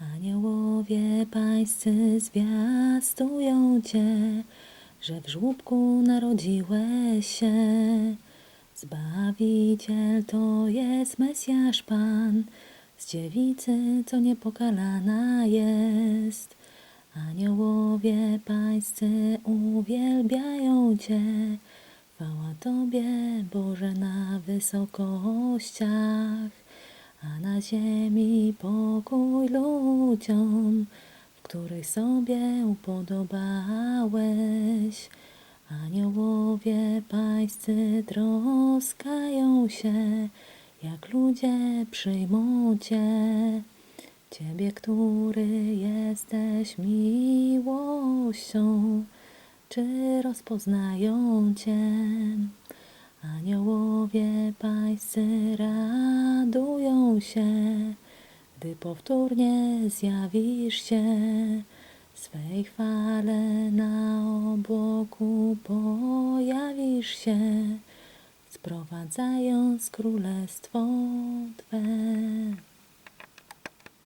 Aniołowie pańscy zwiastują Cię, że w żłóbku narodziłeś się. Zbawiciel to jest Mesjasz Pan, z dziewicy, co niepokalana jest. Aniołowie pańscy uwielbiają Cię, chwała Tobie, Boże, na wysokościach, a na ziemi pokój ludziom, w których sobie upodobałeś. Aniołowie pańscy troskają się, jak ludzie przyjmą Cię. Ciebie, który jesteś miłością, czy rozpoznają Cię? Aniołowie pańscy radują się, gdy powtórnie zjawisz się. Swej chwale na obłoku pojawisz się, sprowadzając królestwo Twe.